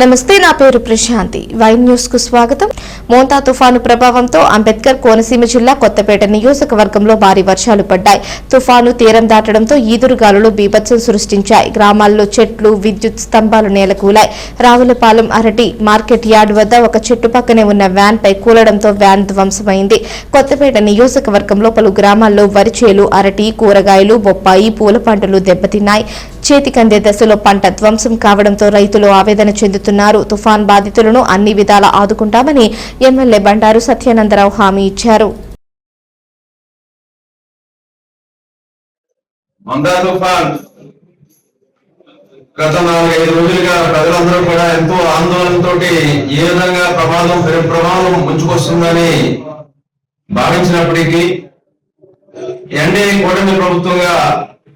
నమస్తే నా పేరు ప్రశాంతి. వైన్ న్యూస్కు స్వాగతం. మోంతా తుఫాను ప్రభావంతో అంబేద్కర్ కోనసీమ జిల్లా కొత్తపేట నియోజకవర్గంలో భారీ వర్షాలు పడ్డాయి. తుఫాను తీరం దాటడంతో ఈదురుగాలులు బీభత్సం సృష్టించాయి. గ్రామాల్లో చెట్లు విద్యుత్ స్తంభాలు నేలకూలాయి. రావులపాలెం అరటి మార్కెట్ యార్డ్ వద్ద ఒక చెట్టు పక్కనే ఉన్న వ్యాన్ పై కూలడంతో వ్యాన్ ధ్వంసమైంది. కొత్తపేట నియోజకవర్గంలో పలు గ్రామాల్లో వరి చేలు అరటి కూరగాయలు బొప్పాయి పూల పంటలు దెబ్బతిన్నాయి. చేతికందే దశలో పంట ధ్వంసం కావడంతో రైతులు ఆవేదన చెందుతున్నారు. తుఫాన్ బాధితులను అన్ని విధాలా ఆదుకుంటామని ఎమ్మెల్యే బండారు సత్యానందరావు హామీ ఇచ్చారు. గత నాలుగైదు రోజులుగా ప్రజలందరూ కూడా ఎంతో ఆందోళనతో ఏ విధంగా ప్రమాదం పెరు ప్రమాదం ముంచుకొస్తుందని భావించినప్పటికీ ఎన్డీఏ కూటమి ప్రభుత్వంగా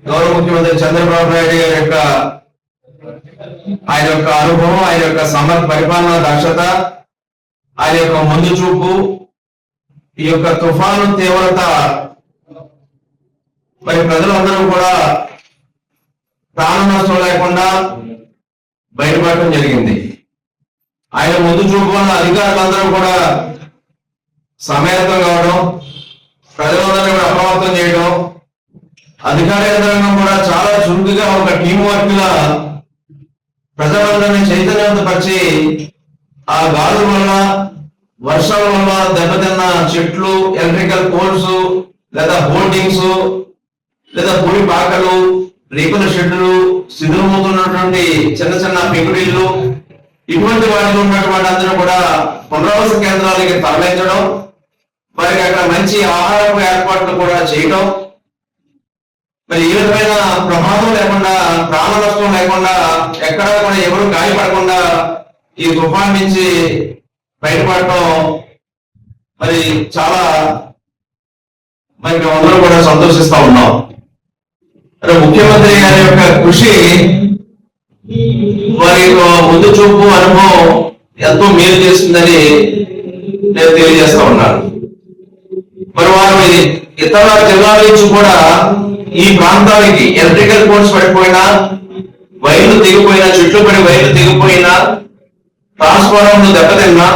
గౌరవ ముఖ్యమంత్రి చంద్రబాబు నాయుడు గారి యొక్క ఆయన యొక్క అనుభవం ఆయన యొక్క సమర్ పరిపాలన దక్షత ఆయన యొక్క ముందు చూపు ఈ యొక్క తుఫాను తీవ్రత. మరి ప్రజలందరూ కూడా ప్రాణ నష్టం లేకుండా బయటపడటం జరిగింది. ఆయన ముందు చూపు వల్ల అధికారులందరూ కూడా సమేతం కావడం ప్రజలందరినీ కూడా అప్రమత్తం చేయడం అధికార యంత్రాంగం కూడా చాలా చురుకుగా ఒక టీం వర్క్గా ప్రజలందరినీ చైతన్యవంతపరిచి ఆ గాలుల వల్ల వర్షాల వల్ల దెబ్బతిన్న చెట్లు ఎలక్ట్రికల్ పోల్స్ లేదా హోల్డింగ్స్ లేదా పొడి పాకలు రేకుల షెడ్లు శిథిలమవుతున్నటువంటి చిన్న చిన్న పెంకుడిళ్ళు ఇటువంటి వాటిలో ఉన్నటువంటి అందరూ కూడా పునరావాస కేంద్రాలకి తరలించడం వారికి అక్కడ మంచి ఆహారపు ఏర్పాట్లు కూడా చేయడం మరి ఈ విధమైన ప్రమాదం లేకుండా ప్రాణ నష్టం లేకుండా ఎక్కడా కూడా ఎవరు గాయపడకుండా ఈ తుఫాన్ నుంచి బయటపడటం మరి చాలా మరి మేమందరం కూడా సంతోషిస్తా ఉన్నాం. మరి ముఖ్యమంత్రి గారి యొక్క కృషి వారి ముందు చూపు అనుభవం ఎంతో మేలు చేస్తుందని నేను తెలియజేస్తా ఉన్నాను. మరి వారు ఇతర జిల్లాల నుంచి కూడా ఈ ప్రాంతానికి ఎలక్ట్రికల్ పోల్స్ పడిపోయినా వైర్లు తెగిపోయినా చెట్లు పడి వైర్లు తెగిపోయినా ట్రాన్స్ఫార్మర్లు దెబ్బతిన్నా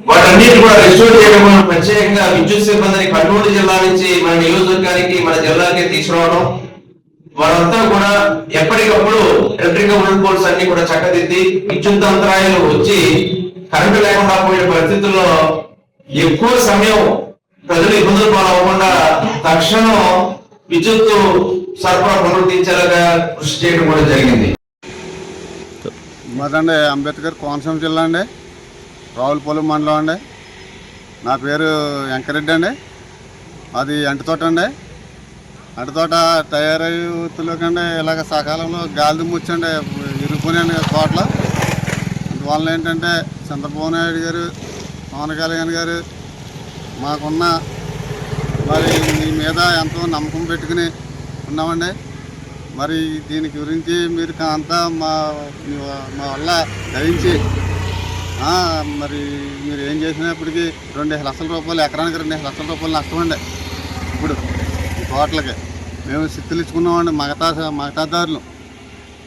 వాటన్నిటి కూడా రెస్టోర్ చేయడం ప్రత్యేకంగా విద్యుత్ సిబ్బందిని కర్నూలు జిల్లా నుంచి మన నియోజకవర్గానికి మన జిల్లాకి తీసుకురావడం వారంతా కూడా ఎప్పటికప్పుడు ఎలక్ట్రికల్ పోల్స్ అన్ని కూడా చక్కదిద్ది విద్యుత్ అంతరాయాలు వచ్చి కరెంటు లేకుండా పోయే పరిస్థితుల్లో ఎక్కువ సమయం ప్రజలు ఇబ్బందులు పాలవకుండా తక్షణం విద్యుత్ సరఫరా పునరుద్ధరించేలాగా కృషి చేయడం కూడా జరిగింది. మాదండి అంబేద్కర్ కోనసీమ జిల్లా అండి. రావులపల్లి మండలం అండి. నా పేరు వెంకరెడ్డి అండి. అది ఎంటతోట అండి. ఎంటతోట తయారయ్యేలోకండి ఇలాగ సకాలంలో గాలి ముచ్చండి ఇరుక్కునే తోటలో. అందువల్ల ఏంటంటే చంద్రబాబు నాయుడు గారు పవన్ కళ్యాణ్ గారు మాకున్న మరి మీ మీద ఎంతో నమ్మకం పెట్టుకుని ఉన్నామండి. మరి దీని గురించి మీరు అంతా మా మీ- మా వల్ల దయించి మరి మీరు ఏం చేసినప్పటికీ రెండు లక్షల రూపాయలు ఎకరానికి రెండు లక్షల రూపాయలు నష్టమండి. ఇప్పుడు ఈ తోటలకి మేము సిత్తులు ఇచ్చుకున్నామండి మగతా మగతాదారులు.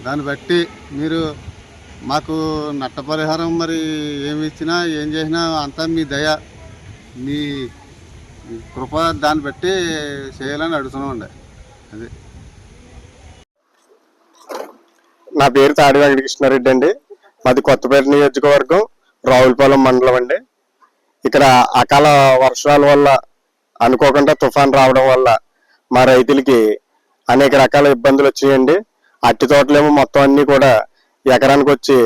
దాన్ని బట్టి మీరు మాకు నట్టపరిహారం మరి ఏమి ఇచ్చినా ఏం చేసినా అంతా మీ దయ మీ కృప దాన్ని బట్టి చేయాలని అడుగుతున్నామండి. అది. నా పేరు తాడి వెంకటకృష్ణారెడ్డి అండి. మాది కొత్తపేట నియోజకవర్గం రావులపాలెం మండలం అండి. ఇక్కడ అకాల వర్షాల వల్ల అనుకోకుండా తుఫాన్ రావడం వల్ల మా రైతులకి అనేక రకాల ఇబ్బందులు వచ్చాయండి అట్టి తోటలేమో మొత్తం అన్ని కూడా ఎకరానికి వచ్చి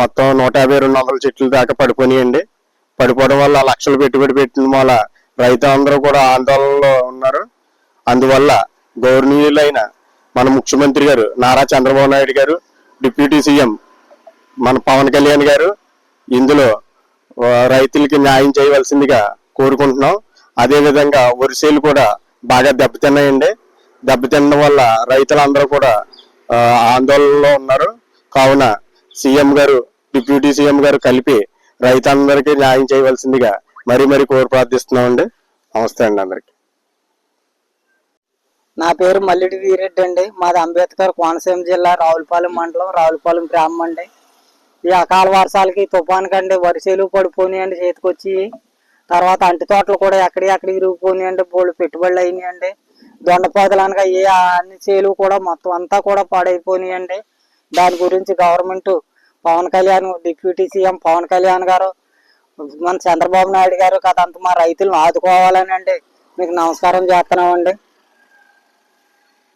మొత్తం నూట యాభై రెండు వందల చెట్లు దాకా పడిపోయినాయండి. పడిపోవడం వల్ల లక్షలు పెట్టుబడి పెట్టిన వల్ల రైతులందరూ కూడా ఆందోళనలో ఉన్నారు. అందువల్ల గౌరవనీయులైన మన ముఖ్యమంత్రి గారు నారా చంద్రబాబు నాయుడు గారు డిప్యూటీ సీఎం మన పవన్ కళ్యాణ్ గారు ఇందులో రైతులకి న్యాయం చేయవలసిందిగా కోరుకుంటున్నాం. అదే విధంగా వరిసేలు కూడా బాగా దెబ్బతిన్నాయండి. దెబ్బతినడం వల్ల రైతులందరూ కూడా ఆందోళనలో ఉన్నారు. కావున సీఎం గారు డిప్యూటీ సీఎం గారు కలిపి రైతులందరికీ న్యాయం చేయవలసిందిగా మరీ మరీ కోరు ప్రార్థిస్తున్నామండి. నమస్తే అండి అందరికి. నా పేరు మల్లిడి వీరెడ్డి అండి. మాది అంబేద్కర్ కోనసీమ జిల్లా రావులపాలెం మండలం రావులపాలెం గ్రామం అండి. ఈ అకాల వర్షాలకి తుఫాన్ కండి వరిసేలు పడిపోయినాయండి చేతికొచ్చి. తర్వాత అంటి తోటలు కూడా ఎక్కడి ఎక్కడికి ఇరిగిపోయినాయండి బోళ్ళు పెట్టుబడులు అయినాయండి దొండపాదలు అనగా ఏ అన్ని చేలు కూడా మొత్తం అంతా కూడా పాడైపోయినాయండి దాని గురించి government Pawan Kalyan deputy CM Pawan Kalyan గారు మన చంద్రబాబు నాయుడు గారు కథ అంత మా రైతులను ఆదుకోవాలని అండి మీకు నమస్కారం చేస్తున్నామండి.